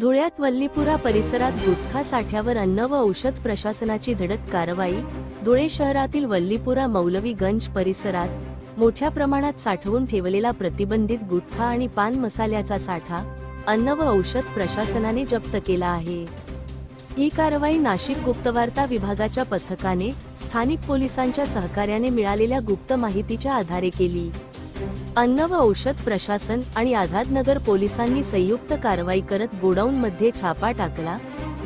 धुळ्यात वल्लीपुरा परिसरात गुटखा साठ्यावर अन्न व औषध प्रशासनाची धडक कारवाई धुळे शहरातील वल्लीपुरा मौलवीगंज परिसरात मोठ्या प्रमाणात साठवून ठेवलेला प्रतिबंधित गुटखा आणि पान मसाल्याचा साठा अन्न व औषध प्रशासनाने जप्त केला आहे. ही कारवाई नाशिक गुप्तवार्ता विभागाच्या पथकाने स्थानिक पोलिसांच्या सहकार्याने मिळालेल्या गुप्त माहितीच्या आधारे केली. अन्न व औषध प्रशासन आणि आझादनगर पोलिसांनी संयुक्त कारवाई करत गोडाऊनमध्ये छापा टाकला.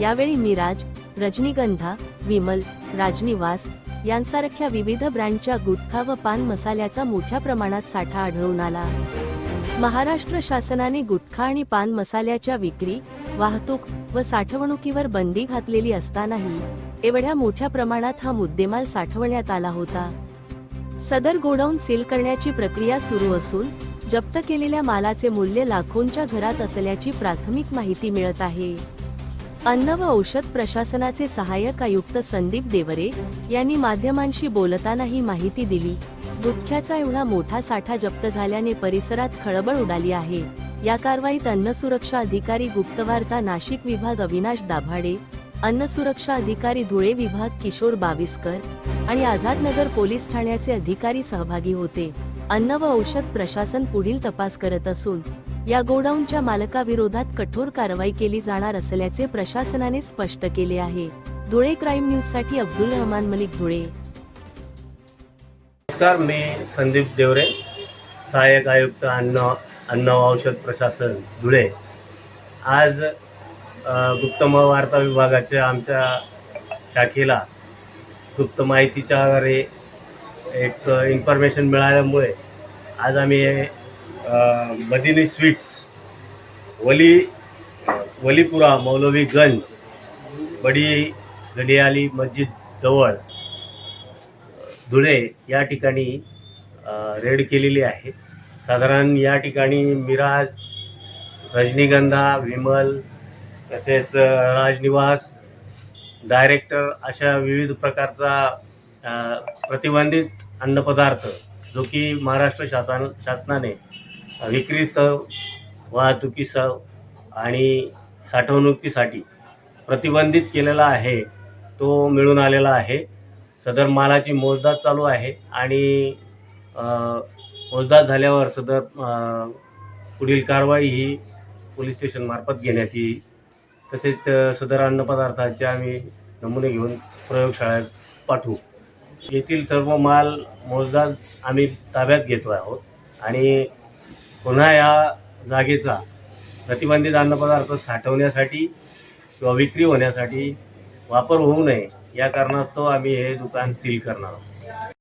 यावेळी मिराज रजनीगंधा विमल राजनिवास यांसारख्या विविध ब्रँडच्या गुटखा व पान मसाल्याचा मोठ्या प्रमाणात साठा आढळून आला. महाराष्ट्र शासनाने गुटखा आणि पान मसाल्याच्या विक्री वाहतूक व साठवणुकीवर बंदी घातलेली असतानाही एवढ्या मोठ्या प्रमाणात हा मुद्देमाल साठवण्यात आला होता. सदर गोडाऊन सील करण्याची प्रक्रिया सुरू असून जप्त केलेल्या मालाचे मूल्य लाखोंच्या घरात असल्याची प्राथमिक माहिती मिळत आहे. अन्न व औषध प्रशासनाचे सहाय्यक आयुक्त संदीप देवरे यांनी माध्यमांशी बोलताना ही माहिती दिली गुटख्याचा एवढा मोठा साठा जप्त झाल्याने परिसरात खळबळ उडाली आहे. या कारवाईत अन्न सुरक्षा अधिकारी गुप्तवार्ता नाशिक विभाग अविनाश दाभाडे अन्न सुरक्षा अधिकारी धुळे विभाग किशोर बाविस्कर आणि आझादनगर पोलीस ठाण्याचे अधिकारी सहभागी होते. अन्न व औषध प्रशासन पुढील तपास करत असून या गोडाऊनच्या मालकाविरोधात कठोर कारवाई केली जाणार असल्याचे प्रशासनाने स्पष्ट केले आहे. धुळे क्राईम न्यूजसाठी अब्दुल रहमान मलिक धुळे. नमस्कार मी संदीप देवरे सहाय्यक आयुक्त अन्न अन्न औषध प्रशासन धुळे. आज गुप्तमवार्ता गुप्त वार्ता विभागाच्या आमच्या शाखेला गुप्त माहितीच्या आधारे एक इन्फॉर्मेशन मिळाल्यामुळे आज आम्ही मदिनी स्वीट्स वली वलीपुरा मौलवीगंज बडी गडियाली मस्जिद जवळ धुळे या ठिकाणी रेड केलेली आहे. साधारण या ठिकाणी मिराज रजनीगंधा विमल तसेच राजनिवास डायरेक्टर अशा विविध प्रकारचा प्रतिबंधित अन्नपदार्थ जो की महाराष्ट्र शासन शासनाने विक्रीसह वाहतुकीसह आणि साठवणुकीसाठी प्रतिबंधित केलेला आहे तो मिळून आलेला आहे. सदर मालाची मोजदाद चालू आहे आणि मोजदाद झाल्यावर सदर पुढील कारवाई ही पोलीस स्टेशनमार्फत घेण्यात येईल. तसेच अ, सदर अन्नपदार्थाचे आम्ही नमुने घेऊन प्रयोगशाळेत पाठवू. येथील सर्व माल मोजदाद आम्ही ताब्यात घेतो आहोत आणि पुन्हा या जागेचा प्रतिबंधित अन्नपदार्थ साठवण्यासाठी किंवा विक्री होण्यासाठी वापर होऊ नये या कारणास्तव आम्ही हे दुकान सील करणार आहोत.